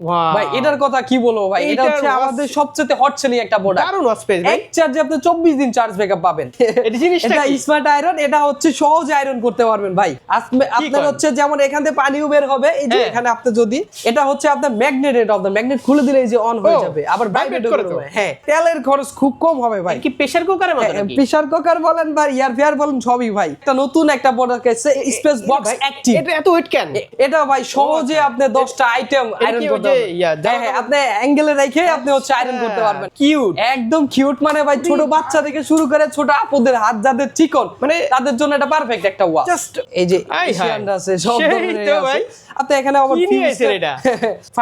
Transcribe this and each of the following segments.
ভাই এটার কথা কি বলব ভাই? এটা হচ্ছে আমাদের সবচেয়ে হট সেলিং একটা প্রোডাক্ট দারুণ স্পেস ভাই। এক চার্জে আপনি চব্বিশ দিন চার্জ ব্যাকআপ পাবেন। এটা জিনিসটা এটা স্মার্ট আয়রন এটা হচ্ছে সহজে আয়রন করতে পারবেন ভাই। আপনার হচ্ছে যেমন এখান থেকে পানিও বের হবে এই যে হ্যাঁ। এখানে আপনি যদি এটা হচ্ছে আপনার ম্যাগনেটেড অফ দ্য ম্যাগনেট খুলে দিলে এই যে অন হয়ে যাবে। আবার ভাইব্রেট হ্যাঁ তেলের খরচ খুব কম হবে ভাই। কি প্রেসার কুকারের মতো নাকি? প্রেসার কুকার বলেন ফেয়ার বলেন সবই ভাই। একটা নতুন একটা প্রোডাক্ট এসেছে স্পেস বক্স অ্যাক্টিভ এটা এত ওয়েট কেন? এটা ভাই সহজে আপনি 10টা আইটেম আয়রন করতে একদম জন্য পারফেক্ট একটা ভাই।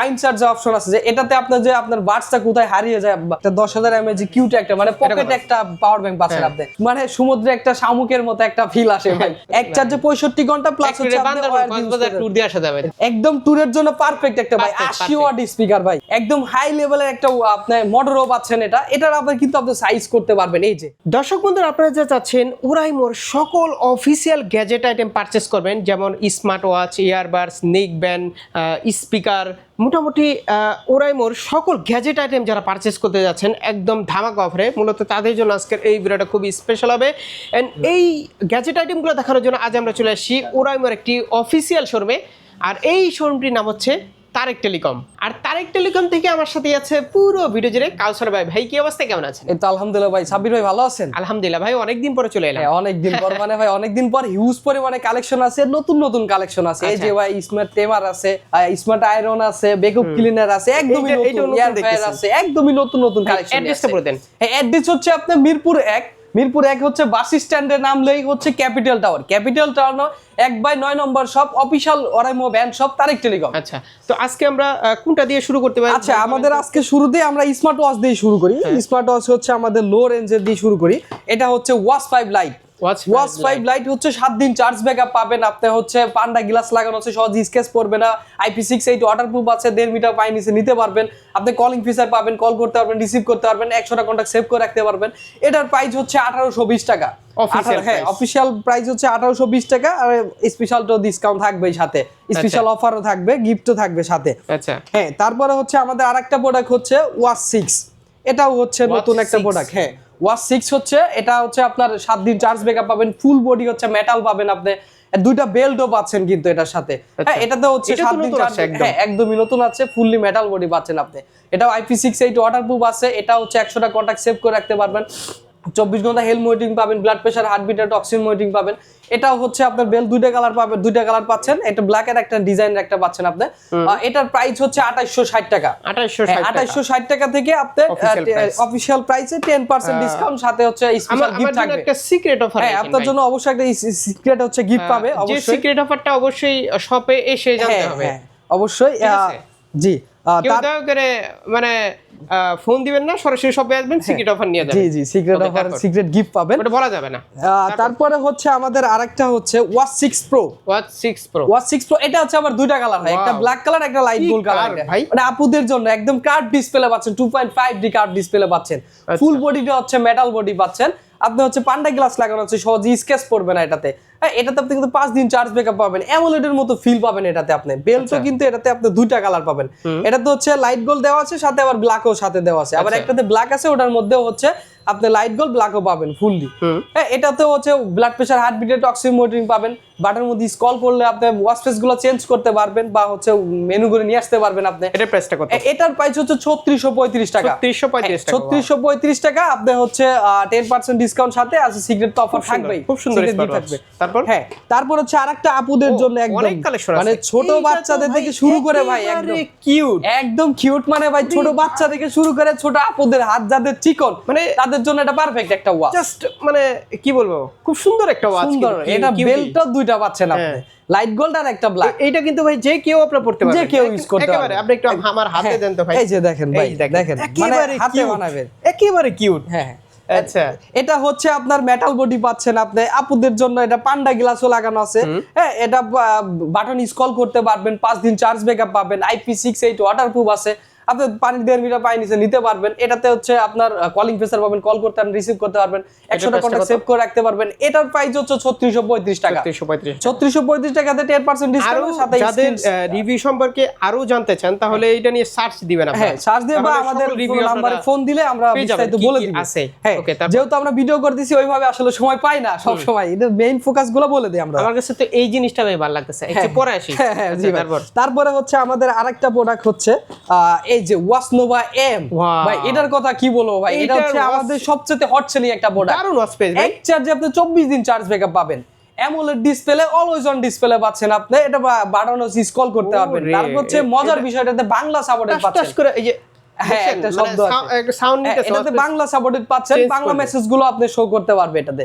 এটাতে যে আপনার কোথায় হারিয়ে যায় কিউট একটা মানে পকেট একটা পাওয়ার ব্যাংক বাঁচেন আপনি। মানে সমুদ্রে একটা শামুকের মতো একটা ফিল আসে ভাই। এক চার্জে 65 ঘণ্টা প্লাস দিয়ে আসা যাবে। একদম ট্যুরের জন্য পারফেক্ট একটা ভাই। 80 আশি স্পিকার ভাই। একদম হাই লেভেলের একটা আপনার মোটরও পাচ্ছেন এটা। এটার আপনার কিন্তু আপনি সাইজ করতে পারবেন। এই যে। দর্শক বন্ধুরা আপনারা যা চাচ্ছেন ওরাইমোর সকল অফিসিয়াল গ্যাজেট আইটেম পারচেস করবেন যেমন smart watch earbuds neck band speaker মোটামুটি ওরাইমোর সকল গ্যাজেট আইটেম যারা পারচেস করতে যাচ্ছেন একদম ধামাকা অফারে মূলত তাদের জন্য আজকের এই ভিডিওটা খুবই স্পেশাল হবে। অ্যান্ড এই গ্যাজেট আইটেমগুলো দেখানোর জন্য আজ আমরা চলে আসছি ওরাইমোর একটি অফিসিয়াল শোরুমে আর এই শোরুমটির নাম হচ্ছে তারেক টেলিকম। আর তারেক টেলিকম থেকে আমার সাথে আছে পুরো ভিডিও জুড়ে কাউসার ভাই। ভাই কি অবস্থা? কেমন আছেন? এই তো আলহামদুলিল্লাহ ভাই। সাবির ভাই ভালো আছেন? আলহামদুলিল্লাহ ভাই অনেকদিন পরে চলে এলাম। হ্যাঁ অনেকদিন পর। মানে ভাই অনেকদিন পর হিউজ পরিমাণে কালেকশন আছে নতুন নতুন কালেকশন আছে। এই যে আচ্ছা। ভাই স্মার্ট টেমার আছে স্মার্ট আয়রন আছে বেকআপ ক্লিনার আছে একদমই নতুন দেখতেছি। আছে একদমই নতুন নতুন কালেকশন অ্যাড্রেসটা বলে দেন। অ্যাড্রেস হচ্ছে আপনার মিরপুর এক। মিরপুর এক হচ্ছে বাস স্ট্যান্ডের নাম লেই হচ্ছে ক্যাপিটাল টাওয়ার। ক্যাপিটাল টাওয়ার এক বাই নয় নম্বর সব অফিসিয়াল অরাইমো ব্যান্ড সব তারেক টেলিকম। আচ্ছা তো আজকে আমরা কোনটা দিয়ে শুরু করতে পারি? আচ্ছা আমাদের আজকে শুরুতে আমরা স্মার্ট ওয়াচ দিয়ে শুরু করি। হ্যাঁ। স্মার্ট ওয়াচ হচ্ছে আমাদের লো রেঞ্জের দিয়ে শুরু করি। এটা হচ্ছে watch five lite. Watch five lite হচ্ছে সাত দিন চার্জ ব্যাকআপ পাবেন। আপনি হচ্ছে পান্ডা গ্লাস লাগানো আছে সহজ স্কেচ পড়বে না। IP six eight water proof আছে দেড় মিটার পাই নিচে নিতে পারবেন। আপনি কলিং ফিচার পাবেন কল করতে পারবেন রিসিভ করতে পারবেন একশোটা কন্ট্যাক্ট সেভ করে রাখতে পারবেন। এটার প্রাইস হচ্ছে আঠারোশো বিশ টাকা। হ্যাঁ অফিসিয়াল প্রাইস হচ্ছে আঠারোশো বিশ টাকা আর স্পেশাল তো ডিসকাউন্ট থাকবে সাথে। স্পেশাল অফারও থাকবে গিফটও থাকবে সাথে। আচ্ছা। হ্যাঁ তারপরে হচ্ছে আমাদের আরেকটা প্রোডাক্ট হচ্ছে ওয়াচ সিক্স এটাও হচ্ছে নতুন একটা প্রোডাক্ট হ্যাঁ। ওয়াচ সিক্স হচ্ছে এটা হচ্ছে আপনার সাত দিন চার্জ ব্যাকআপ পাবেন ফুল বডি হচ্ছে মেটাল পাবেন আপনি। দুইটা বেল্টও পাচ্ছেন কিন্তু এটার সাথে। হ্যাঁ এটাতে হচ্ছে এটা তো সাত দিন চার্জ হ্যাঁ একদমই নতুন আছে ফুললি মেটাল বডি পাচ্ছেন আপনি। এটাও IP six eight water proof আছে এটা হচ্ছে একশোটা কন্ট্যাক্ট সেভ করে রাখতে পারবেন। চব্বিশ ঘণ্টা হেলথ মনিটরিং পাবেন blood pressure heartbeat oxygen monitoring পাবেন। এটাও হচ্ছে আপনার বেল দুইটা কালার পাবেন দুইটা কালার পাচ্ছেন। এটা ব্ল্যাক এর একটা ডিজাইনের একটা পাচ্ছেন আপনি। এটার প্রাইস হচ্ছে আঠাইশশো ষাট টাকা। আঠাশশো আঠাইশশো ষাট টাকা থেকে Official অফিসিয়াল প্রাইসে টেন পার্সেন্ট ডিসকাউন্ট সাথে হচ্ছে স্পেশাল গিফট থাকবে। একটা সিক্রেট অফার হ্যাঁ আপনার জন্য অবশ্যই একটা সিক্রেট হচ্ছে গিফট পাবে যে অবশ্যই। সিক্রেট অফারটা অবশ্যই শপে এসে জানতে হ্যাঁ হবে। হ্যাঁ অবশ্যই? জি কেউ করে মানে ফোন দিবেন না সরাসরি শপে আসবেন সিক্রেট অফার নিয়ে যাবেন। জি জি সিক্রেট অফার সিক্রেট গিফট পাবেন। ওটা বলা যাবে না। তারপরে? হচ্ছে আমাদের আরেকটা হচ্ছে watch six pro watch six pro watch six pro এটা হচ্ছে আবার দুইটা কালার হয় একটা ব্ল্যাক কালার একটা লাইট গোল কালার ভাই? মানে আপুদের জন্য একদম কার্ড ডিসপ্লে পাচ্ছেন two point five D curved display পাচ্ছেন। আচ্ছা। ফুল বডিটা হচ্ছে মেটাল বডি পাচ্ছেন। আপনি হচ্ছে পান্ডা গ্লাস লাগানো হচ্ছে সহজে স্কেচ পড়বে না এটাতে। হ্যাঁ এটাতে আপনি কিন্তু পাঁচ দিন চার্জ ব্যাকআপ পাবেন। অ্যামোলেডের মতো ফিল পাবেন এটাতে আপনি। বেল্টও আচ্ছা। কিন্তু এটাতে আপনি দুইটা কালার পাবেন। এটাতে হচ্ছে লাইট গোল দেওয়া আছে সাথে আবার ব্ল্যাকও সাথে দেওয়া আছে। আবার আচ্ছা। একটাতে ব্ল্যাক আছে ওটার মধ্যেও হচ্ছে আপনি লাইট গোল ব্ল্যাকও পাবেন ফুললি হ্যাঁ এটাতে হচ্ছে ব্লাড প্রেশার হার্ট বিটের পাবেন। বাটার মধ্যে স্কল করলে আপনি ওয়াশ ফেসগুলো চেঞ্জ করতে পারবেন বা হচ্ছে মেনু করে নিয়ে আসতে পারবেন আপনি। এটা প্রাইসটা কত? এটার প্রাইস হচ্ছে ছত্রিশশো পঁয়ত্রিশ টাকা। ছত্রিশশো পঁয়ত্রিশ টাকা ছত্রিশশো পঁয়ত্রিশ টাকা আপনি হচ্ছে টেন পার্সেন্ট ডিসকাউন্ট সাথে আছে সিক্রেট তো অফার থাকবেই। খুব সুন্দর। থাকবে। তারপর? হ্যাঁ তারপর হচ্ছে আরেকটা আপুদের জন্য একদম অনেক মানে ছোট বাচ্চাদের থেকে শুরু করে ভাই একদম। কিউট একদম কিউট মানে ভাই ছোট বাচ্চা থেকে শুরু করে ছোট আপুদের হাত যাদের চিকন মানে তাদের জন্য এটা পারফেক্ট একটা ওয়াচ জাস্ট মানে কি বলব? খুব সুন্দর একটা ওয়াচ সুন্দর এটা বেল্টটা দুইটা পাচ্ছেন আপনি। হ্যাঁ। লাইট গোল্ড আর একটা ব্ল্যাক এইটা কিন্তু ভাই যে কেউ আপনার পড়তে পারবে। যে কেউ ইউজ করতে একেবারে পারবে। আপনি একটু আমার হাতে হ্যাঁ, দেন তো ভাই। এই যে দেখেন ভাই দেখেন মানে একেবারে হাতে বানাবেন। একেবারে কিউট হ্যাঁ আচ্ছা। এটা হচ্ছে আপনার মেটাল বডি পাচ্ছেন আপনি। আপুদের জন্য এটা পান্ডা গ্লাসও লাগানো আছে। হ্যাঁ এটা বাটন স্কল করতে পারবেন। পাঁচ দিন চার্জ ব্যাকআপ পাবেন। IP six eight water proof আছে। আপনি পানির দেড় মিটার পানি নিচে নিতে পারবেন। এটাতে হচ্ছে আপনার কলিং ফেসার পাবেন কল করতে পারবেন রিসিভ করতে পারবেন। একশোটা কন্ট্যাক্ট সেভ করে রাখতে পারবেন। এটার প্রাইস হচ্ছে ছত্রিশশো পঁয়ত্রিশ টাকা। ছত্রিশশো পঁয়ত্রিশ ছত্রিশশো পঁয়ত্রিশ টাকাতে টেন পার্সেন্ট ডিসকাউন্ট সাথে যাদের রিভিউ সম্পর্কে আরও জানতে চান তাহলে এটা নিয়ে সার্চ দিবেন হ্যাঁ সার্চ দিয়ে বা আমাদের review নাম্বারে ফোন দিলে আমরা বিস্তারিত বলে দিব। আছে। হ্যাঁ যেহেতু আমরা ভিডিও করতেছি ওইভাবে আসলে সময় পাই না সব সময় এটা মেইন ফোকাসগুলো বলে দিই আমরা। আমার কাছে তো এই জিনিসটা ভাই ভালো লাগতেছে। একটু পরে আসি। হ্যাঁ, হ্যাঁ, আচ্ছা। তারপর? তারপরে হচ্ছে আমাদের আরেকটা প্রোডাক্ট হচ্ছে এই যে ওয়াসনোভা এম ভাই এটার কথা কি বলব ভাই? এটা হচ্ছে আমাদের সবচেয়ে হট সেলিং একটা প্রোডাক্ট দারুণ স্পেস ভাই। এক চার্জে আপনি চব্বিশ দিন চার্জ ব্যাকআপ পাবেন। AMOLED display always on display পাচ্ছেন আপনি। এটা বাটন স্ক্রল করতে পারবেন। তারপর হচ্ছে মজার বিষয়টাতে বাংলা সাপোর্টেড পাচ্ছেন। করে এই যে হ্যাঁ, একটা মানে শব্দ আছে। সাউন্ড হ্যাঁ, এটাতে বাংলা সাপোর্টেড পাচ্ছেন। বাংলা মেসেজগুলো আপনি শো করতে পারবে এটাতে।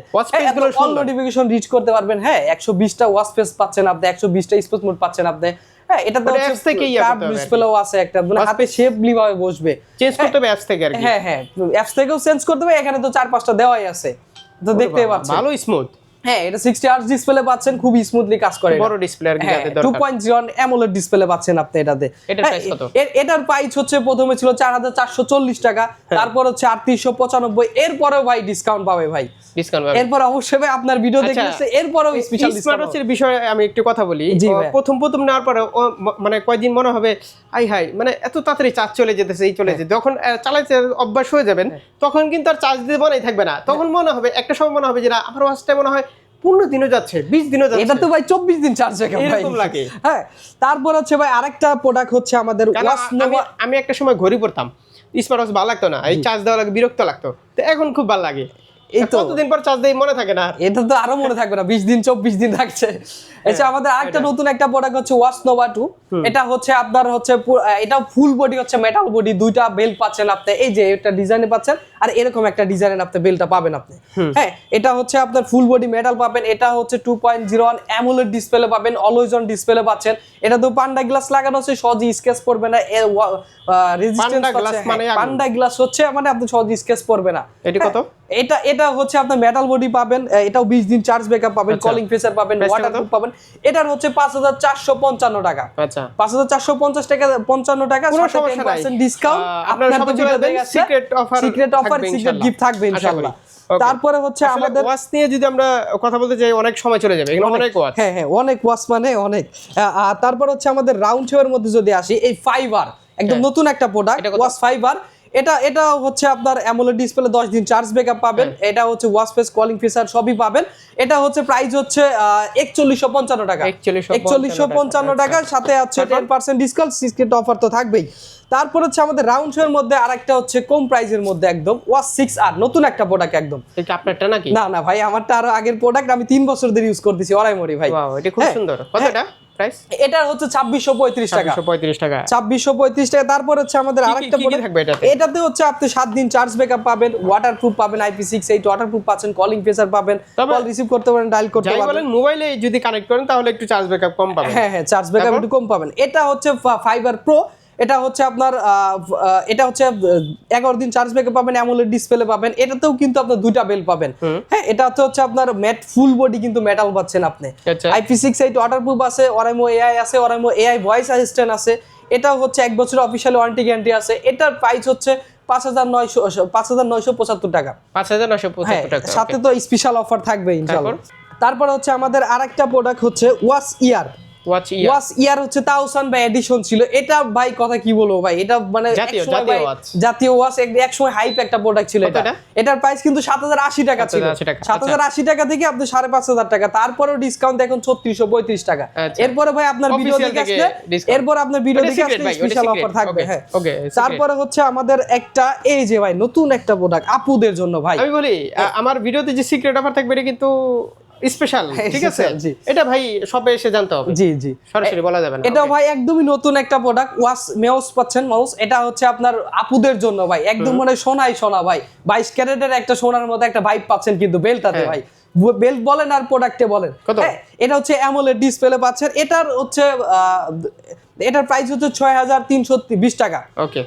গুলো অল নোটিফিকেশন রিচ করতে পারবেন। হ্যাঁ একশো বিশটা ওয়াচ পেজ পাচ্ছেন আপনি একশো বিশটা স্পেস মোড পাচ্ছেন আপনি। হ্যাঁ এটা তো অ্যাপস থেকে কার্ড। ডিসপ্লেও আছে একটা মানে হাতে শেপলি ভাবে বসবে। চেঞ্জ করতে হবে অ্যাপস থেকে আর কি। হ্যাঁ হ্যাঁ অ্যাপস থেকেও চেঞ্জ করতে হবে এখানে তো চার পাঁচটা দেওয়াই আছে। তো দেখতে পাচ্ছেন। ভালো স্মুথ হ্যাঁ এটা ডিসপ্লে পাচ্ছেন খুব স্মুথলি কাজ করে বড় ডিসপ্লে আর কি হ্যাঁ যাতে দরকার। অ্যামোলেড ডিসপ্লে পাচ্ছেন আপনি এটাতে। এটার হ্যাঁ, কত? এটার প্রাইস হচ্ছে প্রথমে ছিল টাকা হ্যাঁ। তারপর হচ্ছে আটত্রিশশো পঁচানব্বই এরপরেও ভাই ডিসকাউন্ট পাবে ভাই। ডিসকাউন্ট এরপর অবশ্যই ভাই আপনার ভিডিও আচ্ছা, দেখলে এরপরেও স্পেশাল ডিসকাউন্ট বিষয়ে আমি একটু কথা বলি। প্রথম প্রথম নেওয়ার পরে মানে কয়দিন মনে হবে আই হাই মানে এত তাড়াতাড়ি চার্জ চলে যেতেছে এই হ্যাঁ। চলে যেতে যখন চালাইতে অভ্যাস হয়ে যাবেন তখন কিন্তু আর চার্জ দিতে মনেই থাকবে না। তখন মনে হবে একটা সময় মনে হবে যে না আমার মনে হয় পনেরো দিনও যাচ্ছে বিশ দিনও যাচ্ছে। এটা তো ভাই চব্বিশ দিন চার্জ এরকম লাগে। হ্যাঁ তারপর হচ্ছে ভাই আরেকটা প্রোডাক্ট হচ্ছে আমাদের আমি একটা সময় ঘড়ি পড়তাম স্মার্ট ওয়াচ ভালো লাগতো না। এই চার্জ দেওয়া লাগে বিরক্ত লাগতো। তো এখন খুব ভালো লাগে। এই। কতদিন পর চার্জ দেই মনে থাকে না। এটা তো আরও মনে থাকবে না। বিশ দিন চব্বিশ দিন থাকছে। এছাড়া আমাদের আরেকটা নতুন একটা প্রোডাক্ট হচ্ছে ওয়াশ নোভা টু এটা হচ্ছে আপনার হচ্ছে এটা ফুল বডি হচ্ছে মেটাল বডি দুইটা বেল পাচ্ছেন আপনি। এই যে এটা ডিজাইনে পাচ্ছেন আর এরকম একটা ডিজাইনের আপনি বেলটা পাবেন আপনি। হ্যাঁ এটা হচ্ছে আপনার ফুল বডি মেটাল পাবেন এটা হচ্ছে two point zero one AMOLED display পাবেন অলওয়েজ অন ডিসপ্লে পাচ্ছেন। এটা তো পান্ডা গ্লাস লাগানো হচ্ছে সহজে স্কেচ পড়বে না রেজিস্ট্যান্স মানে পান্ডা গ্লাস হচ্ছে মানে আপনি সহজে স্কেচ পড়বে না। এটি কত? হ্যাঁ, এটা এটা হচ্ছে আপনার মেটাল বডি পাবেন এটাও বিশ দিন চার্জ ব্যাকআপ পাবেন আচ্ছা। কলিং ফেসার পাবেন Price ওয়াটারপ্রুফ পাবেন এটার হচ্ছে পাঁচ হাজার চারশো পঞ্চান্ন টাকা। আচ্ছা। পাঁচ হাজার চারশো পঞ্চাশ টাকা পঞ্চান্ন টাকা। ডিসকাউন্ট আপনারা সিক্রেট অফার থাকবে সিক্রেট গিফট থাকবে ইনশাআল্লাহ তারপরে হচ্ছে আমাদের ওয়াচ নিয়ে যদি আমরা কথা বলতে যাই অনেক সময় চলে যাবে। এগুলো অনেক ওয়াচ হ্যাঁ হ্যাঁ অনেক ওয়াচ মানে অনেক। আর তারপর হচ্ছে আমাদের রাউন্ড শেপের মধ্যে যদি আসি এই ফাইবার একদম হ্যাঁ। নতুন একটা প্রোডাক্ট? ওয়াচ ফাইবার এটা এটা হচ্ছে আপনার অ্যামোলেড ডিসপ্লে 10 দিন চার্জ ব্যাকআপ পাবেন। হ্যাঁ। এটা হচ্ছে ওয়াচ ফেস কলিং ফিচার সবই পাবেন। এটা হচ্ছে প্রাইস হচ্ছে একচল্লিশশো পঞ্চান্ন টাকা। 4155 একচল্লিশশো পঞ্চান্ন আচ্ছা। টাকার সাথে আছে ten percent discount secret offer তো থাকবেই। তারপর হচ্ছে আমাদের রাউন্ড শেপের মধ্যে আরেকটা হচ্ছে কম প্রাইসের মধ্যে একদম ওয়াচ সিক্স আর নতুন একটা প্রোডাক্ট একদম। এটা আপনারটা নাকি? না না ভাই আমারটা আরও আগের প্রোডাক্ট আমি তিন বছর ধরে ইউজ করতেছি ওরাই মরি ভাই। এটা খুব হ্যাঁ, সুন্দর। কত এটা প্রাইস এটার হচ্ছে ছাব্বিশশো পঁয়ত্রিশ টাকা। 735 টাকা। ছাব্বিশশো পঁয়ত্রিশ টাকা। তারপর হচ্ছে আমাদের কি কি- আরেকটা কি কি থাকবে এটাতে? এটাতে হচ্ছে আপনি সাত দিন চার্জ ব্যাকআপ পাবেন ওয়াটার প্রুফ পাবেন IP six eight water proof পাচ্ছেন কলিং ফেসার পাবেন কল রিসিভ করতে পারেন ডায়াল করতে পারবেন। বলেন মোবাইলে যদি কানেক্ট করেন তাহলে একটু চার্জ ব্যাকআপ কম পাবেন। হ্যাঁ হ্যাঁ চার্জ ব্যাকআপ একটু কম পাবেন। এটা হচ্ছে ফাইবার প্রো এটা হচ্ছে আপনার এটা হচ্ছে এগারো দিন চার্জ ব্যাকআপ পাবেন অ্যামোলেড ডিসপ্লে পাবেন এটাতেও কিন্তু আপনার দুইটা বেল পাবেন। হ্যাঁ এটা হচ্ছে আপনার ম্যাট ফুল বডি কিন্তু মেটাল পাচ্ছেন আপনি। আইপি সিক্স এইট ওয়াটারপ্রুফ আছে ওরাইমো এআই আছে ওরাইমো এআই ভয়েস অ্যাসিস্ট্যান্ট আছে এটাও হচ্ছে এক বছরের অফিসিয়াল ওয়ারেন্টি গ্যারান্টি আছে এটার প্রাইস হচ্ছে পাঁচ হাজার নয়শো পাঁচ হাজার নয়শো পঁচাত্তর টাকা। পাঁচ হাজার হ্যাঁ পঁচাত্তর টাকা সাথে তো স্পেশাল অফার থাকবে ইনশাআল্লাহ। তারপর? হচ্ছে আমাদের আরেকটা প্রোডাক্ট হচ্ছে ওয়াচ ইয়ার ওয়াচ ইয়া ইয়ার হচ্ছে? তাওসান বা এডিশন ছিল। এটা ভাই কথা কি বলব ভাই? এটা মানে জাতীয়- জাতীয় ভাই জাতীয় ওয়াচ এক সময় হাইপ একটা প্রোডাক্ট ছিল এটা এটা? এটার প্রাইস কিন্তু সাত হাজার আশি টাকা ছিল। 7,080 টাকা, সাত হাজার আশি টাকা থেকে আপনি সাড়ে পাঁচ হাজার টাকা। তারপরেও ডিসকাউন্ট এখন ছত্রিশশো পঁয়ত্রিশ টাকা। আচ্ছা। এরপরে ভাই আপনার ভিডিও দেখে আসলে এরপর আপনার ভিডিও দেখে আসলে স্পেশাল অফার থাকবে হ্যাঁ। secret। তারপরে হচ্ছে আমাদের একটা এই যে ভাই নতুন একটা প্রোডাক্ট আপুদের জন্য ভাই। আমি বলি আমার ভিডিওতে যে সিক্রেট অফার থাকবে এটা কিন্তু স্পেশাল হ্যাঁ, ঠিক আছে? জি। এটা ভাই সবে এসে জানতে হবে। জি জি। সরাসরি বলা যাবে না Okay. ভাই একদমই নতুন একটা প্রোডাক্ট ওয়াস মাউস পাচ্ছেন মাউস এটা হচ্ছে আপনার আপুদের জন্য ভাই। একদম মানে সোনাই সোনা ভাই। বাইশ ক্যারেটের একটা সোনার মধ্যে একটা ভাইব পাচ্ছেন কিন্তু বেলটাতে হ্যাঁ। ভাই। বেল্ট বলেন আর প্রোডাক্টে বলেন। হ্যাঁ, এটা হচ্ছে অ্যামোলেড ডিসপ্লে পাচ্ছেন। এটার হচ্ছে এটার প্রাইস হচ্ছে ছয় হাজার তিনশো বিশ টাকা। ওকে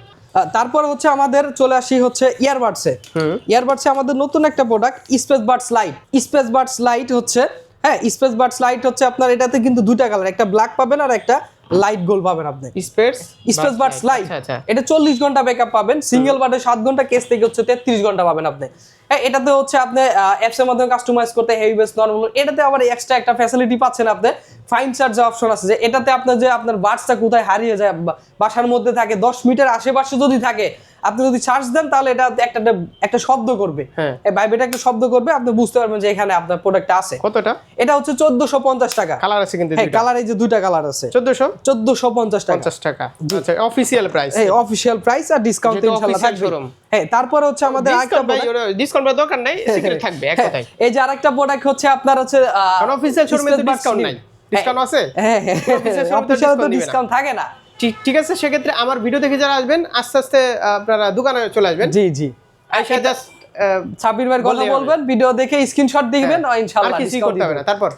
তারপর হচ্ছে আমাদের চলে আসি হচ্ছে ইয়ারবাডসে। ইয়ারবাডসে আমাদের নতুন একটা product space buds lite space buds lite হচ্ছে হ্যাঁ স্পেস বাডস লাইট হচ্ছে আপনার এটাতে কিন্তু দুটা কালার একটা ব্ল্যাক পাবেন আর একটা লাইট গোল পাবেন আপনি। স্পেস স্পেস বাটস লাইট এটা চল্লিশ ঘণ্টা ব্যাকআপ পাবেন সিঙ্গেল বাডে সাত ঘণ্টা কেস থেকে হচ্ছে তেত্রিশ ঘণ্টা পাবেন আপনি। এটাতে হচ্ছে আপনি অ্যাপস এর মাধ্যমে কাস্টমাইজ করতে হেভি বেস নরমাল এটাতে আবার এক্সট্রা একটা ফ্যাসিলিটি পাচ্ছেন আপনি। ফাইন চার্জ অপশন আছে যে এটাতে আপনার যে আপনার বাটসটা কোথায় হারিয়ে যায় বাসার মধ্যে থাকে দশ মিটার আশেপাশে যদি থাকে আপনি যদি চার্জ দেন তাহলে এটা একটা একটা শব্দ করবে। হ্যাঁ। এই ভাইবেটা একটা শব্দ করবে আপনি বুঝতে পারবেন যে এখানে আপনার প্রোডাক্টটা আছে। কতটা? এটা হচ্ছে চোদ্দশো পঞ্চাশ টাকা। কালার আছে কিন্তু হ্যাঁ কালার এই যে দুইটা কালার আছে। চোদ্দশো? চোদ্দশো পঞ্চাশ টাকা। পঞ্চাশ টাকা। আচ্ছা অফিসিয়াল প্রাইস এই অফিশিয়াল প্রাইস আর ডিসকাউন্ট ইনশাআল্লাহ থাকবে। হ্যাঁ তারপরে হচ্ছে আমাদের আরেকটা ডিসকাউন্ট দরকার নাই সিক্রেট থাকবে এক কথায়। এই যে আরেকটা প্রোডাক্ট হচ্ছে আপনার হচ্ছে অফিসিয়াল শোরুমে তো ডিসকাউন্ট নাই। ডিসকাউন্ট আছে? হ্যাঁ হ্যাঁ তো অফিসিয়াল তো দিবে না। ডিসকাউন্ট থাকে না। ঠিক ঠিক আছে সেক্ষেত্রে আমার ভিডিও দেখে যারা আসবেন আস্তে আস্তে আপনারা দোকানে চলে আসবেন। জি জি। আইসা জাস্ট সাবির ভাইয়ের কথা বলবেন ভিডিও দেখে স্ক্রিনশট দিবেন হ্যাঁ। আর ইনশাআল্লাহ কিছুই করতে হবে না। তারপর?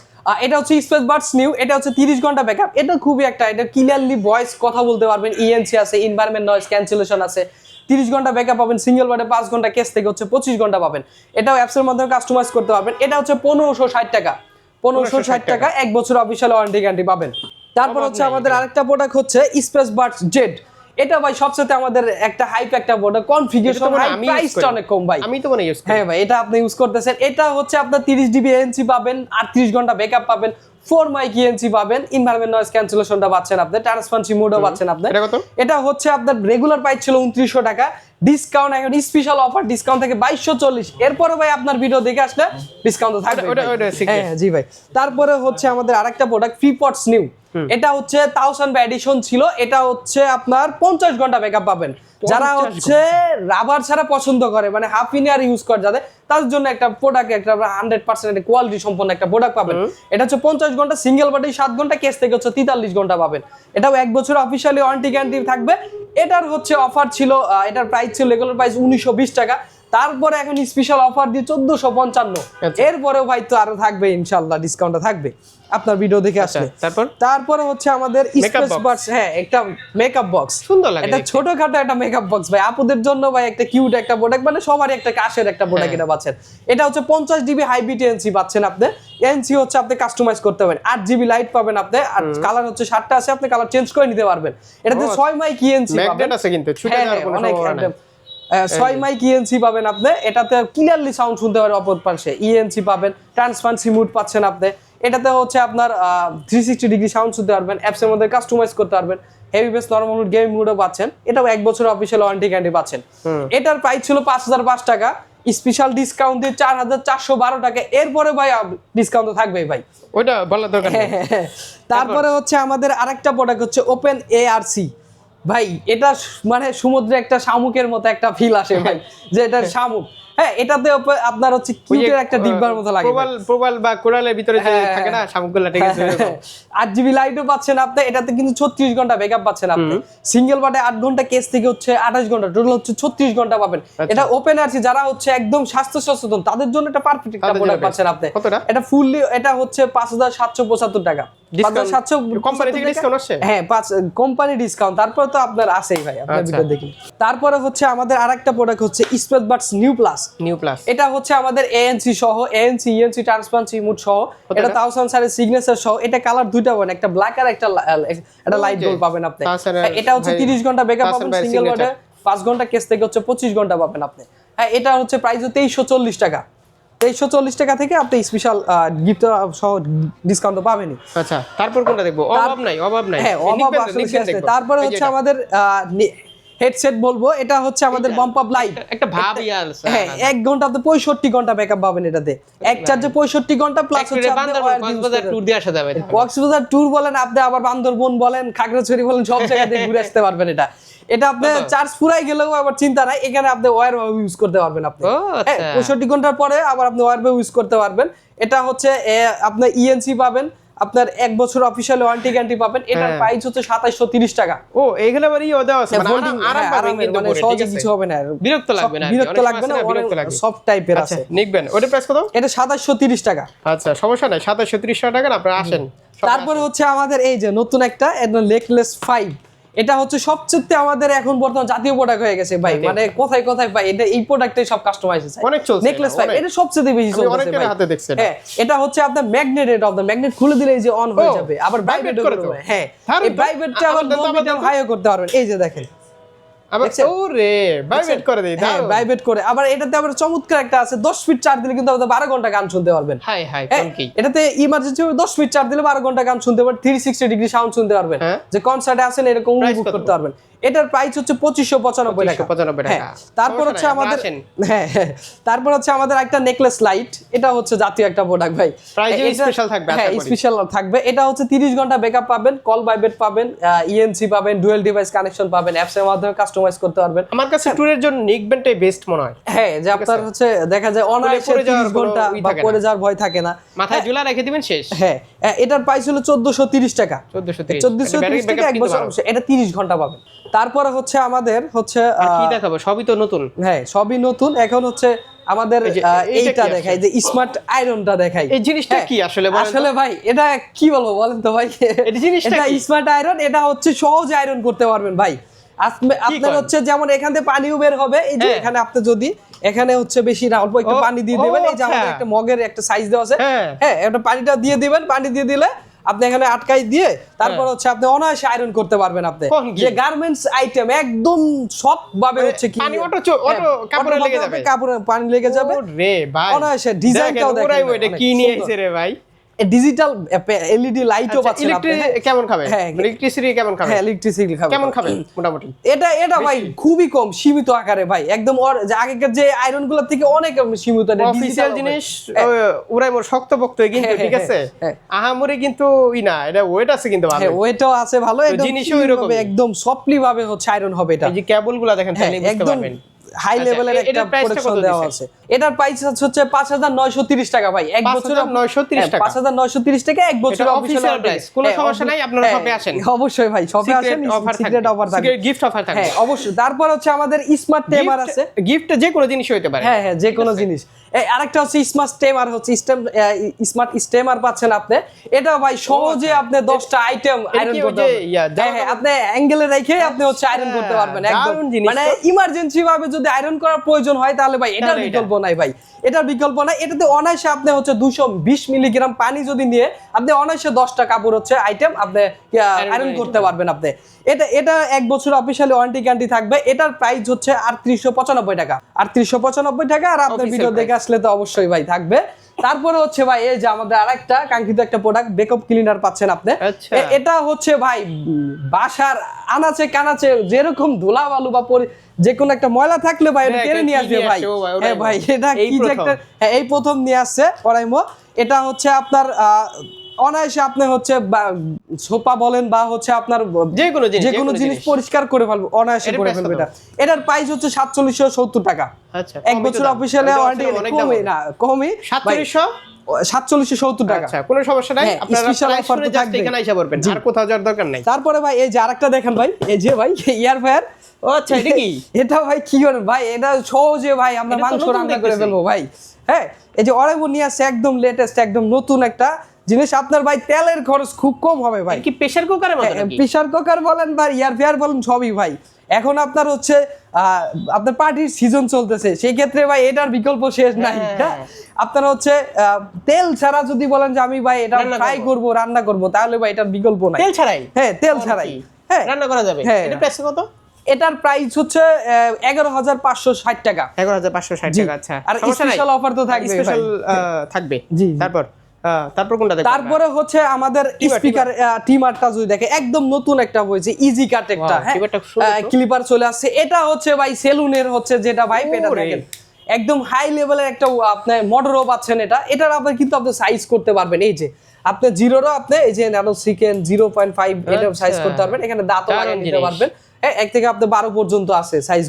এটা হচ্ছে স্পেস বার্ডস নিউ এটা হচ্ছে 30 ঘণ্টা ব্যাকআপ এটা খুবই একটা এটা ক্লিয়ারলি ভয়েস কথা বলতে পারবেন ইএনসি আছে এনভায়রনমেন্ট নয়েজ ক্যান্সেলেশন আছে 30 ঘণ্টা ব্যাকআপ পাবেন সিঙ্গেল বার্ডে 5 ঘণ্টা কেস থেকে হচ্ছে 25 ঘণ্টা পাবেন। এটাও অ্যাপসের মাধ্যমে কাস্টমাইজ করতে পারবেন। এটা হচ্ছে 1560 টাকা। 1560 টাকা এক বছর অফিশিয়াল ওয়ারেন্টি গ্যারান্টি পাবেন। তারপর হচ্ছে আমাদের আরেকটা প্রোডাক্ট হচ্ছে স্পেস বার্ডস জেড এটা ভাই সবচেয়ে আমাদের একটা হাইপ একটা এটা কনফিগারেশন হাই প্রাইসটা অনেক কম ভাই। আমি তো মনে ইউজ করি। হ্যাঁ ভাই এটা আপনি ইউজ করতেছেন। এটা হচ্ছে আপনার তিরিশ ডিবি এনসি পাবেন আটত্রিশ ঘণ্টা ব্যাকআপ পাবেন। ফোর মাইক ইএনসি পাবেন ইনভারমেন্ট নয়েজ ক্যান্সেলেশনটা পাচ্ছেন আপনি ট্রান্সপারেন্সি মোডও পাচ্ছেন আপনি। এটা কত? এটা হচ্ছে আপনার রেগুলার প্রাইস ছিল উনত্রিশশো টাকা ডিসকাউন্ট এখন স্পেশাল অফার ডিসকাউন্ট থেকে বাইশশো চল্লিশ। এরপরে ভাই আপনার ভিডিও দেখে আসলে ডিসকাউন্ট থাকবে ওটা- ওটা secret। হ্যাঁ হ্যাঁ, জি ভাই। তারপরে হচ্ছে আমাদের আরেকটা প্রোডাক্ট ফ্রিপটস নিউ এটা হচ্ছে থাউজেন্ড এডিশন ছিল এটা হচ্ছে আপনার পঞ্চাশ ঘণ্টা ব্যাকআপ পাবেন। যারা হচ্ছে রাবার ছাড়া পছন্দ করে মানে হাফ ইনিয়ার ইউজ করে যাদের তাদের জন্য একটা প্রোডাক্ট একটা হান্ড্রেড পার্সেন্ট কোয়ালিটি সম্পন্ন একটা প্রোডাক্ট পাবেন। এটা হচ্ছে পঞ্চাশ ঘণ্টা সিঙ্গেল বাটি সাত ঘণ্টা কেস থেকে হচ্ছে তেতাল্লিশ ঘণ্টা পাবেন। এটাও এক বছর অফিসিয়ালি ওয়ারেন্টি গ্যারান্টি থাকবে। এটার হচ্ছে অফার ছিল এটার প্রাইস ছিল রেগুলার প্রাইস উনিশশো বিশ টাকা। তারপরে এখন স্পেশাল অফার দিয়ে চোদ্দশো পঞ্চান্ন। আচ্ছা। এরপরেও ভাই তো আরও থাকবে ইনশাল্লাহ ডিসকাউন্টটা থাকবে। আপনার ভিডিও দেখে আসলে। তারপর? তারপরে হচ্ছে আমাদের স্পেস। বাক্স হ্যাঁ একটা মেকআপ বক্স সুন্দর লাগে এটা ছোটখাটো একটা মেকআপ বক্স ভাই। আপুদের জন্য ভাই একটা কিউট একটা প্রোডাক্ট মানে সবারই একটা কাশের একটা প্রোডাক্ট হ্যাঁ। এটা পাচ্ছেন। এটা হচ্ছে পঞ্চাশ ডিবি হাইব্রিড এনসি পাচ্ছেন আপনি। এনসি হচ্ছে আপনি কাস্টমাইজ করতে পারবেন আট জিবি লাইট পাবেন আপনি আর কালার হচ্ছে সাতটা আছে আপনি কালার চেঞ্জ করে নিতে পারবেন। এটাতে ছয় মাইক ইএনসি পাবেন। ম্যাগনেট আছে কিন্তু ছুটে হ্যাঁ, যাওয়ার হ্যাঁ, কোনো সম্ভাবনা নাই। ছয় মাইক ইএনসি পাবেন আপনি। এটাতে ক্লিয়ারলি সাউন্ড শুনতে পারেন অপর পাশে। ইএনসি পাবেন ট্রান্সপারেন্সি মুড পাচ্ছেন আপনি। এটাতে হচ্ছে আপনার থ্রি সিক্সটি ডিগ্রি সাউন্ড শুনতে পারবেন অ্যাপসের মধ্যে কাস্টমাইজ করতে পারবেন। Heavy bass normal mode game মুডও পাচ্ছেন। এটাও এক বছর অফিসিয়াল ওয়ারেন্টি গ্যারান্টি পাচ্ছেন। এটার প্রাইস ছিল পাঁচ হাজার পাঁচ টাকা। স্পেশাল ডিসকাউন্ট দিয়ে চার হাজার চারশো বারো টাকা। এরপরে ভাই ডিসকাউন্ট তো থাকবেই ভাই। ওইটা বলার দরকার হ্যাঁ, তারপরে হচ্ছে আমাদের আরেকটা প্রোডাক্ট হচ্ছে ওপেন এআরসি ভাই এটা মানে সমুদ্রে একটা শামুকের মতো একটা ফিল আসে ভাই যে এটা শামুক। হ্যাঁ এটাতে আপনার হচ্ছে কিউটের একটা ডিব্বার মতো লাগে প্রবাল প্রবাল বা কোরালের ভিতরে যে হ্যাঁ, থাকে না শামুকগুলা ঠিক আছে। আট জিবি লাইটও পাচ্ছেন আপনি এটাতে কিন্তু ছত্রিশ ঘণ্টা ব্যাকআপ পাচ্ছেন আপনি। সিঙ্গেল বাটে আট ঘণ্টা কেস থেকে হচ্ছে আঠাশ ঘণ্টা টোটাল হচ্ছে ছত্রিশ ঘণ্টা পাবেন। আচ্ছা। এটা ওপেন যারা হচ্ছে একদম স্বাস্থ্য সচেতন তাদের জন্য একটা পারফেক্ট একটা প্রোডাক্ট পাচ্ছেন আপনি। এটা ফুললি এটা হচ্ছে পাঁচ হাজার সাতশো পঁচাত্তর টাকা? হ্যাঁ তারপরে তো আপনার আছেই ভাই আপনার। ভিতরে দেখি। তারপরে হচ্ছে আমাদের আরেকটা প্রোডাক্ট হচ্ছে space buds new plus new plus এটা হচ্ছে আমাদের এএনসি সহ এএনসি ইএনসি ট্রান্সপারেন্সি মুড সহ। এটা টাকা? স্যারের সিগনেচার সহ। এটা কালার দুইটা পাবেন একটা ব্ল্যাক আর একটা একটা লাইট ওকে। পাবেন আপনি। হ্যাঁ, এটা হচ্ছে 30 ঘণ্টা ব্যাকআপ পাবেন সিঙ্গেল ওয়াটে 5 ঘণ্টা কেস থেকে হচ্ছে 25 ঘণ্টা পাবেন আপনি। হ্যাঁ এটা হচ্ছে প্রাইস 2340 টাকা। 2340 টাকা থেকে আপনি স্পেশাল গিফট সহ ডিসকাউন্ট পাবেনই। আচ্ছা তারপর কোনটা দেখব? অভাব নাই অভাব নাই। হ্যাঁ অভাব। তারপরে হচ্ছে। আমাদের হেডসেট বলব এটা হচ্ছে আমাদের বাম্প আপ লাইট একটা ভাব ইয়াল হ্যাঁ এক ঘণ্টা আপনি পঁয়ষট্টি ঘণ্টা ব্যাকআপ পাবেন এটাতে। এক চার্জে পঁয়ষট্টি ঘণ্টা প্লাস হচ্ছে আপনি দিয়ে কক্সবাজার ট্যুর দিয়ে আসা যাবে কক্সবাজার ট্যুর বলেন আপনি আবার বান্দরবন বলেন খাগড়াছড়ি বলেন সব জায়গা দিয়ে ঘুরে আসতে পারবেন এটা। এটা আপনি চার্জ ফুরাই গেলেও আবার চিন্তা নাই এখানে আপনি ওয়্যার ভাবে ইউজ করতে পারবেন আপনি। ও, আচ্ছা। হ্যাঁ পঁয়ষট্টি ঘণ্টার পরে আবার আপনি ওয়্যার ভাবে ইউজ করতে পারবেন। এটা হচ্ছে এ, আপনার ইএনসি পাবেন আপনার এক বছর অফিসিয়াল ওয়ারেন্টি গ্যারান্টি পাবেন। এটার হ্যাঁ। প্রাইস হচ্ছে সাতাইশশো তিরিশ টাকা। ও এইখানে আবার ইও দেওয়া আছে। মানে আরাম- আরাম হ্যাঁ, পাবেন কিন্তু মানে সহজে কিছু হবে না বিরক্ত লাগবে না বিরক্ত লাগবে না বিরক্ত লাগবে। সফট টাইপের আছে। নিকবেন। ওটা প্রাইস কত? এটা সাতাশশো তিরিশ টাকা। আচ্ছা সমস্যা নাই সাতাশশো ত্রিশ টাকা না আপনারা আসেন। তারপরে হচ্ছে আমাদের এই যে নতুন একটা নেকলেস ফাইভ এটা হচ্ছে সবচেয়ে আমাদের এখন বর্তমান জাতীয় প্রোডাক্ট হয়ে গেছে ভাই। মানে কোথায় কোথায় ভাই এটা এই প্রোডাক্টটাই সব কাস্টমাইজ আছে অনেক চলছে নেকলেস ভাই এটা সবচেয়ে বেশি চলছে অনেকের হাতে দেখছি এটা। হ্যাঁ এটা হচ্ছে আপনার ম্যাগনেট অফ দা ম্যাগনেট খুলে দিলে এই যে অন হয়ে যাবে। আবার ভাইব্রেট করে হ্যাঁ এই। ভাইব্রেটটা আবার মোবাইল। হাইও করতে পারবেন। এই যে দেখেন। আবার ওরে ভাইব্রেট করে দেই হ্যাঁ ভাইব্রেট করে। আবার এটাতে আবার চমৎকার একটা আছে 10 ফিট চার দিলে কিন্তু আপনি 12 ঘণ্টা গান শুনতে পারবেন। হাই হাই হ্যাঁ, কি এটাতে ইমার্জেন্সি 10 ফিট চার দিলে 12 ঘণ্টা গান শুনতে পারবেন 360 ডিগ্রি সাউন্ড শুনতে পারবেন। হ্যাঁ। যে কনসার্টে আছেন এরকম উপভোগ করতে পারবেন। এটার প্রাইস হচ্ছে 2595 টাকা। 2595 টাকা। হ্যাঁ, তারপর হচ্ছে আমাদের হ্যাঁ হ্যাঁ, তারপর হচ্ছে আমাদের একটা নেকলেস লাইট এটা হচ্ছে জাতীয় একটা প্রোডাক্ট ভাই। এটা- special থাকবে, হ্যাঁ স্পেশাল থাকবে। এটা হচ্ছে 30 ঘণ্টা ব্যাকআপ পাবেন কল বাইবেট পাবেন ইএনসি পাবেন ডুয়েল ডিভাইস কানেকশন পাবেন অ্যাপস এর মাধ্যমে কাস্টমাইজ করতে পারবেন। আমার কাছে ট্যুরের জন্য নিক বেস্ট মনে হয়। হ্যাঁ যে আপনার হচ্ছে দেখা যায় অনায়াসে যাওয়ার ঘণ্টা বা পড়ে যাওয়ার ভয় থাকে না। মাথায় ঝুলা রেখে দিবেন শেষ। হ্যাঁ এটার প্রাইস হলো চোদ্দশো তিরিশ টাকা। 1430 চোদ্দশো তিরিশ টাকা এক বছর এটা তিরিশ ঘণ্টা পাবেন। তারপরে হচ্ছে আমাদের হচ্ছে কি দেখাবো? সবই তো নতুন। হ্যাঁ সবই নতুন। এখন হচ্ছে আমাদের এইটা দেখাই যে স্মার্ট আয়রনটা দেখাই। এই জিনিসটা হ্যাঁ, কি আসলে আসলে ভাই এটা কি বলব বলেন তো ভাই? এই জিনিসটা স্মার্ট আয়রন এটা হচ্ছে সহজে আয়রন করতে পারবেন ভাই। আপনার হচ্ছে যেমন এখান থেকে পানিও বের হবে এই যে হ্যাঁ। এখানে আপনি যদি এখানে হচ্ছে বেশি না অল্প একটু পানি দিয়ে দিবেন এই যে আমাদের আচ্ছা। একটা মগের একটা সাইজ দেওয়া আছে। হ্যাঁ। হ্যাঁ এটা পানিটা দিয়ে দিবেন পানি দিয়ে দিলে আপনি এখানে আটকাই দিয়ে তারপর হচ্ছে আপনি অনায়াসে আয়রন করতে পারবেন আপনি। যে গার্মেন্টস আইটেম একদম সব ভাবে মানে হচ্ছে কি পানি অটো অটো হ্যাঁ, কাপড়ে লেগে যাবে। কাপড়ে পানি লেগে যাবে। রে ভাই। অনায়াসে ডিজাইনটাও দেখেন, কি নিয়ে। আইছে রে ভাই? ডিজিটাল এলইডি লাইটও পাচ্ছেন আপনি কেমন খাবে হ্যাঁ, ইলেকট্রিসিটি কেমন খাবে হ্যাঁ ইলেকট্রিসিটি খাবে। কেমন খাবে মোটামুটি? এটা এটা ভাই খুবই কম সীমিত আকারে ভাই। একদম ওর যে আগেকার যে থেকে অনেক সীমিত এটা জিনিস হ্যাঁ। ওরাই মোর শক্ত পক্ত কিন্তু হ্যাঁ, ঠিক হ্যাঁ, আছে? হ্যাঁ। আহামরি কিন্তু ই না এটা ওয়েট আছে কিন্তু ভালো হ্যাঁ ওইটাও আছে ভালো একদম জিনিসও। ভাবে, একদম সফটলি ভাবে হচ্ছে আয়রন হবে এটা। এই যে কেবলগুলা দেখেন হ্যাঁ তাহলে বুঝতে পারবেন। হাই আচ্ছা, লেভেলের একটা প্রোডাকশন দেওয়া আছে। এটার প্রাইস হচ্ছে পাঁচ হাজার নয়শো তিরিশ টাকা ভাই এক বছর 5,930 টাকা। পাঁচ হাজার নয়শো তিরিশ টাকা এক বছর official price, কোনো সমস্যা নাই, আপনারা শপে আসেন। অবশ্যই ভাই শপে আসেন অফার সিক্রেট অফার থাকবে গিফট অফার থাকবে হ্যাঁ অবশ্যই। তারপর হচ্ছে আমাদের স্মার্ট টেমার আছে। গিফট যে কোনো জিনিস হইতে পারে। হ্যাঁ হ্যাঁ যে কোনো জিনিস। এই আরেকটা হচ্ছে স্মার্ট স্টেমার হচ্ছে স্টেম স্মার্ট স্টেমার পাচ্ছেন আপনি। এটা ভাই সহজে আপনি 10টা আইটেম আচ্ছা। আয়রন করতে পারবেন। হ্যাঁ হ্যাঁ আপনি অ্যাঙ্গেলে রেখে আপনি হচ্ছে আয়রন আচ্ছা, করতে পারবেন একদম। জিনিস মানে ইমার্জেন্সি ভাবে যদি আয়রন করার প্রয়োজন হয় তাহলে ভাই এটার বিকল্প নাই ভাই। এটার বিকল্প নাই। এটাতে অনায়াসে আপনি হচ্ছে 220 মিলিগ্রাম পানি যদি নিয়ে আপনি অনায়াসে 10টা কাপড় হচ্ছে আইটেম আপনি আয়রন করতে পারবেন আপনি। এটা এটা এক বছর অফিসিয়ালি ওয়ারেন্টি গ্যারান্টি থাকবে। এটার প্রাইস হচ্ছে আটত্রিশশো পঁচানব্বই টাকা। আটত্রিশশো পঁচানব্বই টাকা আর আপনার ভিডিও দেখে আসলে তো অবশ্যই ভাই থাকবে। তারপরে হচ্ছে ভাই এই যে আমাদের আরেকটা কাঙ্ক্ষিত একটা প্রোডাক্ট বেকআপ ক্লিনার পাচ্ছেন আপনি। আচ্ছা। এটা হচ্ছে ভাই বাসার আনাচে কানাচে যেরকম ধুলা বালু বা যে কোনো একটা ময়লা থাকলে ভাই এটা হ্যাঁ, টেনে নিয়ে আসবে ভাই। ভাই, হ্যাঁ ভাই এটা এই কি যে একটা হ্যাঁ এই প্রথম নিয়ে আসছে ওরাইমো এটা হচ্ছে আপনার আহ, অনায়াসে আপনি হচ্ছে সোপা বলেন বা হচ্ছে আপনার যে কোনো জিনিস যে কোনো জিনিস পরিষ্কার করে ফেলব অনায়াসে করে ফেলবে এটা। এটার প্রাইস হচ্ছে সাতচল্লিশশো সত্তর টাকা। আচ্ছা এক বছর অফিসিয়ালে ওয়ারেন্টি কমই না কমই সাতচল্লিশশো? সাতচল্লিশশো সত্তর টাকা। আচ্ছা কোনো সমস্যা নাই। হ্যাঁ, এখানে এসে পড়বেন। আর কোথাও যাওয়ার দরকার নাই। তারপরে ভাই এই যে আরেকটা দেখেন ভাই এই যে ভাই ইয়ার ফায়ার ও আচ্ছা এটা কি? এটা ভাই কি করেন ভাই এটা সহজে ভাই আমরা মাংস রান্না করে। ফেলব ভাই। হ্যাঁ এই যে অরেবো নিয়ে আসছে একদম লেটেস্ট একদম নতুন একটা জিনিস আপনার ভাই তেলের খরচ খুব কম হবে ভাই। কি প্রেসার নাকি? প্রেসার কুকার বলেন বা ইয়ার ফেয়ার বলেন সবই ভাই। এখন আপনার হচ্ছে আপনার পার্টির সিজন চলতেছে সেই ক্ষেত্রে ভাই এটার বিকল্প শেষ নাই। হ্যাঁ। হ্যাঁ? আপনার হচ্ছে তেল ছাড়া যদি বলেন যে আমি ভাই এটা ফ্রাই করব। রান্না করব তাহলে ভাই এটার বিকল্প নাই। তেল ছাড়াই? হ্যাঁ তেল ছাড়াই। হ্যাঁ। রান্না করা যাবে? হ্যাঁ। এটা প্রাইস কত? এটার প্রাইস হচ্ছে এগারো হাজার পাঁচশো ষাট টাকা। এগারো হাজার পাঁচশো ষাট। টাকা আচ্ছা। আর স্পেশাল অফার তো থাকবে স্পেশাল থাকবে। জি। তারপর? তারপর কোনটা দেখব তারপরে হচ্ছে আমাদের স্পিকার টিমারটা যদি দেখে একদম নতুন একটা হয়েছে ইজি কাট একটা Wow, হ্যাঁ। ক্লিপার চলে আসছে। এটা হচ্ছে ভাই সেলুনের হচ্ছে যেটা ভাই এটা দেখেন। একদম হাই লেভেলের একটা আপনার মোটরও পাচ্ছেন এটা। এটার আপনি কিন্তু আপনি সাইজ করতে পারবেন। এই যে আপনি জিরোরও আপনি এই যে ন্যানো সিকেন জিরো পয়েন্ট ফাইভ এটা সাইজ। করতে পারবেন। এখানে দাঁতও লাগিয়ে নিতে পারবেন। হ্যাঁ এক থেকে আপনার বারো পর্যন্ত আছে সাইজ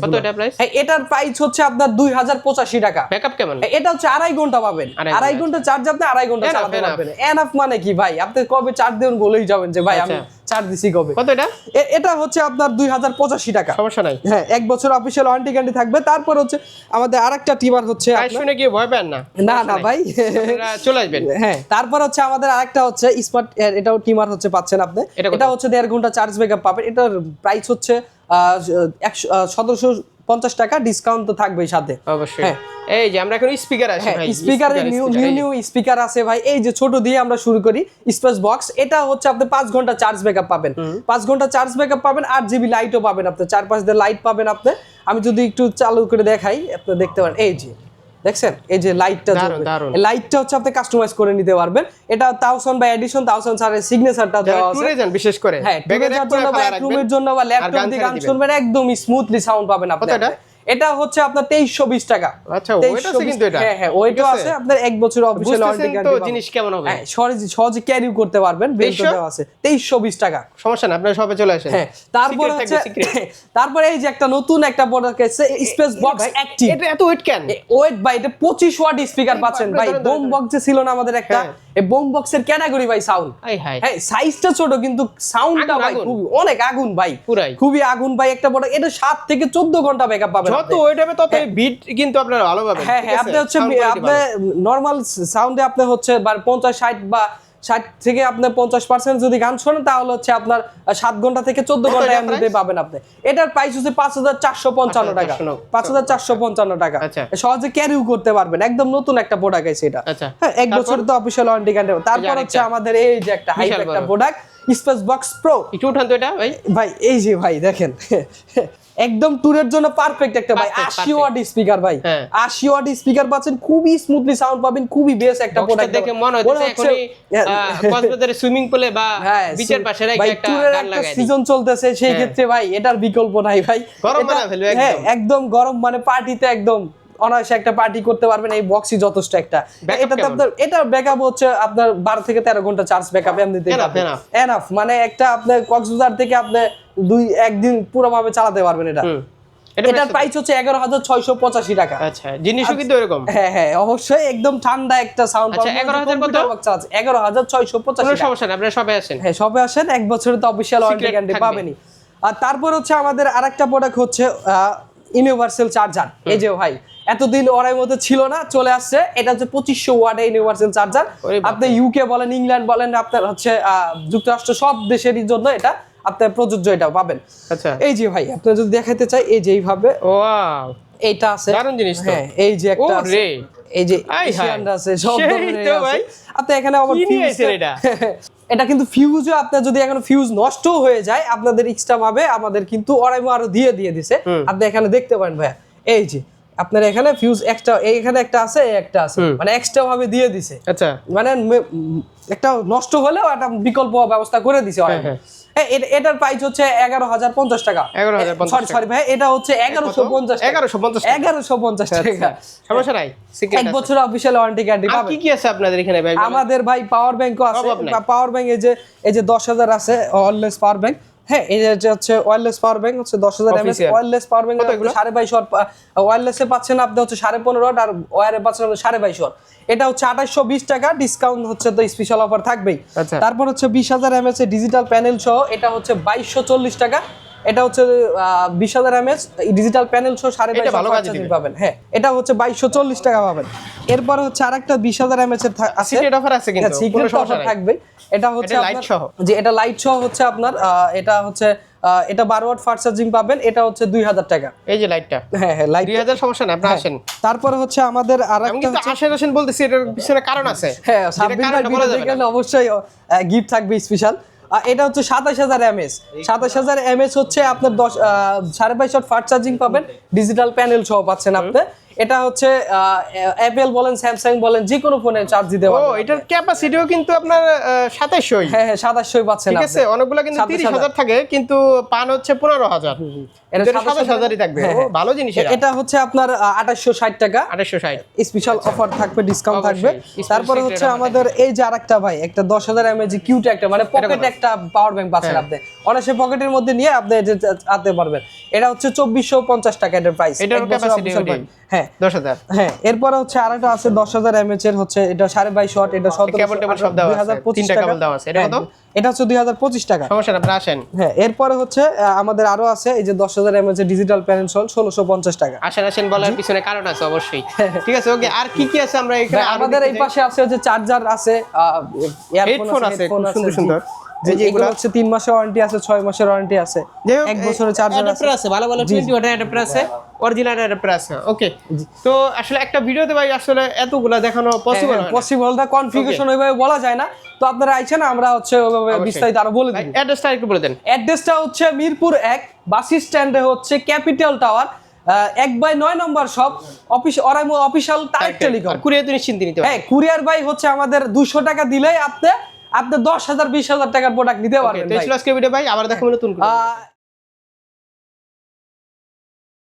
এটার প্রাইস হচ্ছে আপনার দুই হাজার পঁচাশি টাকা। ব্যাকআপ কেমন? এটা হচ্ছে আড়াই ঘণ্টা পাবেন। আড়াই ঘণ্টা, চার্জ আপনি আড়াই ঘণ্টা চালাতে. পারবেন। এনাফ মানে কি ভাই? আপনি কবে চার্জ দেবেন বলেই যাবেন যে ভাই আমি চার্জ দিছি কবে? কত এটা? এটা হচ্ছে আপনার দুই হাজার পঁচাশি টাকা। সমস্যা নাই। হ্যাঁ এক বছর অফিসিয়াল ওয়ারেন্টি গ্যারান্টি থাকবে। তারপর হচ্ছে আমাদের আরেকটা টিমার হচ্ছে শুনে গিয়ে ভয় পান না। না না ভাই। চলে আসবেন। হ্যাঁ তারপর হচ্ছে আমাদের আরেকটা হচ্ছে স্মার্ট এটাও টিমার হচ্ছে পাচ্ছেন আপনি। এটা এটা হচ্ছে দেড় ঘণ্টা চার্জ ব্যাকআপ পাবেন। এটার প্রাইস হচ্ছে একশো সতেরোশো পঞ্চাশ টাকা ডিসকাউন্ট তো থাকবেই সাথে। অবশ্যই। হ্যাঁ। এই যে আমরা এখন স্পিকার আছে হ্যাঁ ভাই স্পিকারে নিউ নিউ নিউ স্পিকার আছে ভাই। এই যে ছোট দিয়ে আমরা শুরু করি স্পেস বক্স এটা হচ্ছে আপনি পাঁচ ঘণ্টা চার্জ ব্যাকআপ পাবেন। পাঁচ ঘণ্টা চার্জ ব্যাকআপ পাবেন আট জিবি লাইটও পাবেন আপনি। চার পাঁচ দিয়ে লাইট পাবেন আপনি। আমি যদি একটু চালু করে দেখাই আপনি দেখতে পারেন। এই যে দেখছেন? এই যে লাইটটা। লাইটটা হচ্ছে আপনি কাস্টমাইজ করে নিতে পারবেন। এটা থাউজেন্ড বা এডিশন থাউজেন্ড সারের সিগনেচারটা দেওয়া আছে। বিশেষ করে। হ্যাঁ ব্যাগে টুরে rack যাওয়ার করে জন্য বা। রুমের জন্য বা ল্যাপটপ দিয়ে গান শুনবেন একদম স্মুথলি সাউন্ড পাবেন আপনি এটা? হচ্ছে আপনার তেইশশো বিশ টাকা। আচ্ছা, ওইটা আছে কিন্তু এটা। হ্যাঁ হ্যাঁ আছে? আপনার এক বছর অফিসিয়াল বুঝতেছেন তো জিনিস কেমন হবে? হ্যাঁ সহজে সহজে ক্যারিও করতে পারবেন বেল্ট দেওয়া আছে। তেইশশো বিশ টাকা। সমস্যা না আপনারা সবে চলে আসেন। হ্যাঁ তারপর হচ্ছে তারপরে এই যে একটা নতুন একটা প্রোডাক্ট স্পেস বক্স অ্যাক্টিভ এটা এত ওয়েট কেন? ওয়েট ভাই এটা পঁচিশ ওয়াট স্পিকার পাচ্ছেন। ভাই বোম বক্স যে ছিল না আমাদের একটা। এই বোম বক্সের ক্যাটাগরি ভাই সাউন্ড হ্যাঁ। সাইজটা ছোট কিন্তু সাউন্ডটা ভাই। খুবই অনেক আগুন ভাই। খুবই আগুন ভাই একটা বড় এটা সাত থেকে চোদ্দ ঘণ্টা ব্যাকআপ পাবেন। যত ওয়েট হবে তত বিট কিন্তু আপনারা ভালো পাবেন। হ্যাঁ হ্যাঁ আপনি হচ্ছে আপনি। নর্মাল সাউন্ডে আপনি হচ্ছে পঞ্চাশ ষাট বা ষাট থেকে আপনি পঞ্চাশ পার্সেন্ট যদি গান শোনেন তাহলে হচ্ছে আপনার সাত ঘণ্টা থেকে চোদ্দ ঘণ্টা এমনিতে পাবেন আপনি। এটার প্রাইস হচ্ছে পাঁচ হাজার চারশো পঞ্চান্ন টাকা। পাঁচ হাজার চারশো পঞ্চান্ন টাকা। আচ্ছা। সহজে ক্যারিও করতে পারবেন। একদম নতুন একটা প্রোডাক্ট আছে এটা। আচ্ছা। হ্যাঁ এক বছর তো অফিসিয়াল ওয়ারেন্টি গ্যারান্টি তারপর হচ্ছে আমাদের এই যে একটা হাইপ একটা প্রোডাক্ট স্পেস বক্স প্রো একটু উঠান তো এটা ভাই। ভাই এই যে ভাই দেখেন। একদম ট্যুরের জন্য পারফেক্ট একটা ভাই Perfect, আশি perfect. ওয়াট স্পিকার ভাই হ্যাঁ। আশি ওয়াট স্পিকার পাচ্ছেন খুবই স্মুথলি সাউন্ড পাবেন খুবই বেস একটা প্রোডাক্ট দেখে মনে হচ্ছে এখনি কক্সবাজারে সুইমিং পুলে বা হ্যাঁ বিচের পাশে রেখে একটা গান লাগাই সিজন চলতেছে সেই হ্যাঁ। ক্ষেত্রে ভাই এটার বিকল্প নাই ভাই গরম মানে হ্যাঁ একদম। একদম গরম মানে পার্টিতে একদম অনায়াসে একটা পার্টি করতে পারবেন এই বক্সই যথেষ্ট একটা। কেমন? আপনার এটা ব্যাকআপ হচ্ছে আপনার বারো থেকে তেরো ঘণ্টা charge backup Enough, enough. Enough মানে একটা আপনার কক্সবাজার থেকে আপনি দুই একদিন পুরোভাবে চালাতে পারবেন এটা। এটা এটার প্রাইস হচ্ছে এগারো হাজার ছয়শো পঁচাশি টাকা। আচ্ছা জিনিসও কিন্তু এরকম। হ্যাঁ হ্যাঁ অবশ্যই একদম ঠান্ডা একটা সাউন্ড আচ্ছা, 11,000 কত? এগারো হাজার ছয়শো পঁচাশি সমস্যা না আপনারা সবে আসেন। হ্যাঁ সবে আসেন এক বছরে তো অফিসিয়াল ওয়ারেন্টি গ্যারান্টি পাবেনই। আর তারপর হচ্ছে আমাদের আরেকটা প্রোডাক্ট হচ্ছে ইউনিভার্সাল চার্জার এই যে ভাই এতদিন ওরাই মধ্যে ছিল না চলে আসছে। এটা হচ্ছে পঁচিশশো ওয়াট ইউনিভার্সাল চার্জার। আপনি ইউকে বলেন ইংল্যান্ড বলেন আপনার হচ্ছে যুক্তরাষ্ট্র সব দেশেরই জন্য এটা আপনার প্রযোজ্য এটা পাবেন। আচ্ছা। এই যে ভাই আপনি যদি দেখাতে চাই এই যে এইভাবে ওয়াও। এইটা আছে। দারুণ জিনিস তো। হ্যাঁ এই যে একটা আছে। এই যে এশিয়ানরা আছে সব ধরনের আছে। ভাই। আপনি এখানে আবার কি fuse এটা? এটা কিন্তু ফিউজও আপনার যদি এখন ফিউজ নষ্ট হয়ে যায় আপনাদের এক্সট্রা ভাবে আমাদের কিন্তু অরাইমো আরও দিয়ে দিয়ে দিছে। আপনি এখানে দেখতে পারেন ভাইয়া। এই যে আপনার এখানে ফিউজ এক্সট্রা এখানে একটা আছে একটা আছে। মানে এক্সট্রা ভাবে দিয়ে দিছে। আচ্ছা। মানে একটা নষ্ট হলেও একটা বিকল্প ব্যবস্থা করে দিছে হ্যাঁ, হ্যাঁ, এটার প্রাইস হচ্ছে এগারো হাজার পঞ্চাশ টাকা। 11,050 সরি সরি ভাই এটা হচ্ছে এগারোশো পঞ্চাশ 1150 টাকা। এগারোশো পঞ্চাশ টাকা। আচ্ছা, সমস্যা নাই এক বছর অফিসিয়াল ওয়ারেন্টি গ্যারান্টি কি কি আছে আপনাদের এখানে ভাই? আমাদের ভাই পাওয়ার ব্যাংকও আছে। পাওয়ার ব্যাংক এই যে এই যে দশ হাজার আছে ওয়ারলেস পাওয়ার ব্যাংক হ্যাঁ হচ্ছে পাওয়ার ব্যাংক হচ্ছে দশ হাজার এমএস। ওয়ারলেস পাওয়ার ব্যাংক সাড়ে বাইশ ওয়াট পাচ্ছেন আপনি হচ্ছে সাড়ে পনেরো ওয়াট আর ওয়ারে পাচ্ছেন আপনি সাড়ে বাইশ ওয়াট এটা হচ্ছে আঠাশশো বিশ টাকা ডিসকাউন্ট হচ্ছে তো স্পেশাল অফার থাকবেই আচ্ছা। তারপর হচ্ছে বিশ হাজার এমএস ডিজিটাল প্যানেল সহ এটা হচ্ছে বাইশশো চল্লিশ টাকা এটা হচ্ছে বিশ হাজার এমএস ডিজিটাল প্যানেল সহ সাড়ে বাইশ। পাবেন। হ্যাঁ এটা হচ্ছে বাইশশো চল্লিশ টাকা পাবেন। এরপরে হচ্ছে আরেকটা বিশ হাজার এমএস এর আছে। সিক্রেট অফার আছে কিন্তু হ্যাঁ, offer নাই। থাকবে এটা হচ্ছে আপনার- সহ? যে এটা লাইট সহ হচ্ছে আপনার এটা হচ্ছে এটা বারো ওয়াট ফাস্ট চার্জিং পাবেন এটা হচ্ছে দুই হাজার টাকা। এই যে লাইটটা হ্যাঁ হ্যাঁ লাইট দুই হাজার সমস্যা না আপনি আসেন। তারপরে হচ্ছে আমাদের আর আমি একটা আসেন আসেন বলতেছি এটার পিছনে কারণ আছে। হ্যাঁ সাব্বির ভাই অবশ্যই গিফট থাকবে স্পেশাল এটা হচ্ছে সাতাশ হাজার এমএস সাতাশ হাজার এমএস হচ্ছে আপনার দশ আহ, সাড়ে বাইশ ফাস্ট চার্জিং পাবেন। ডিজিটাল প্যানেল সহ পাচ্ছেন আপনি। এটা হচ্ছে অ্যাপেল বলেন স্যামসাং বলেন যে কোনো ফোনে চার্জ দিতে ও এটার ক্যাপাসিটিও কিন্তু আপনার সাতাশশই হ্যাঁ হ্যাঁ সাতাশশোই পাচ্ছেন ঠিক আছে অনেকগুলো কিন্তু 27,000 তিরিশ হাজার থাকে কিন্তু পান হচ্ছে পনেরো হাজার। এটা এটা 27,000 সাতাশ হাজারই থাকবে। হ্যাঁ, ও, ভালো জিনিস এটা। এটা হচ্ছে আপনার আঠাশশো ষাট টাকা। আঠাশশো ষাট। স্পেশাল অফার থাকবে ডিসকাউন্ট থাকবে। তারপরে হচ্ছে আমাদের এই যে আরেকটা ভাই একটা দশ হাজার এমএজ কিউট একটা মানে পকেট একটা পাওয়ার ব্যাংক পাচ্ছেন হ্যাঁ। আপনি। অনায়াসে পকেটের মধ্যে নিয়ে আপনি এটা আনতে পারবেন। এটা হচ্ছে চব্বিশশো পঞ্চাশ টাকা এটার প্রাইস capacity ওইটাই। হ্যাঁ। হ্যাঁ দশ হাজার। হ্যাঁ এরপরে হচ্ছে আরেকটা আছে দশ হাজার এমএচ এর হচ্ছে এটা সাড়ে বাইশ ওয়াট এটা সতেরো দুই হাজার পঁচিশ টাকা। এটা হ্যাঁ, কত? এটা হচ্ছে দুই হাজার পঁচিশ টাকা। সমস্যা না আসেন। হ্যাঁ এরপরে হচ্ছে আমাদের আরও আছে এই যে দশ হাজার এমএচ এর ডিজিটাল প্যানেল সল ষোলোশো পঞ্চাশ টাকা। আসেন আসেন বলার পিছনে কারণ আছে অবশ্যই। ঠিক আছে ওকে আর কি কি আছে আমরা এখানে আমাদের এই পাশে আছে হচ্ছে চার্জার আছে Headphone আছে, সুন্দর সুন্দর। যে এই যে এগুলো এগুলা- হচ্ছে মাসের ওয়ারেন্টি আছে ছয় মাসের ওয়ারেন্টি আছে। এক বছরের চার্জার আছে। আছে ভালো ভালো 20 ওয়াটের অ্যাডাপ্টার আছে অরিজিনাল অ্যাডাপ্টার আছে ওকে তো আসলে একটা ভিডিওতে ভাই আসলে এতগুলা দেখানো পসিবল না। কনফিগারেশন ওইভাবে বলা যায় না। তো আপনারা আইছেন আমরা হচ্ছে ওইভাবে বিস্তারিত আরও বলে ভাই দিই অ্যাড্রেসটা একটু বলে দেন। অ্যাড্রেসটা হচ্ছে মিরপুর এক বাস স্ট্যান্ডে হচ্ছে ক্যাপিটাল টাওয়ার এক বাই নয় নম্বর সব office Oraimo official Tarek telecom. Courier নিশ্চিন্তে নিতে হ্যাঁ কুরিয়ার বাই হচ্ছে আমাদের দুশো টাকা দিলেই আপনি আপনি দশ হাজার বিশ হাজার টাকার প্রোডাক্ট নিতে পারবেন ভাই। আবার দেখো নতুন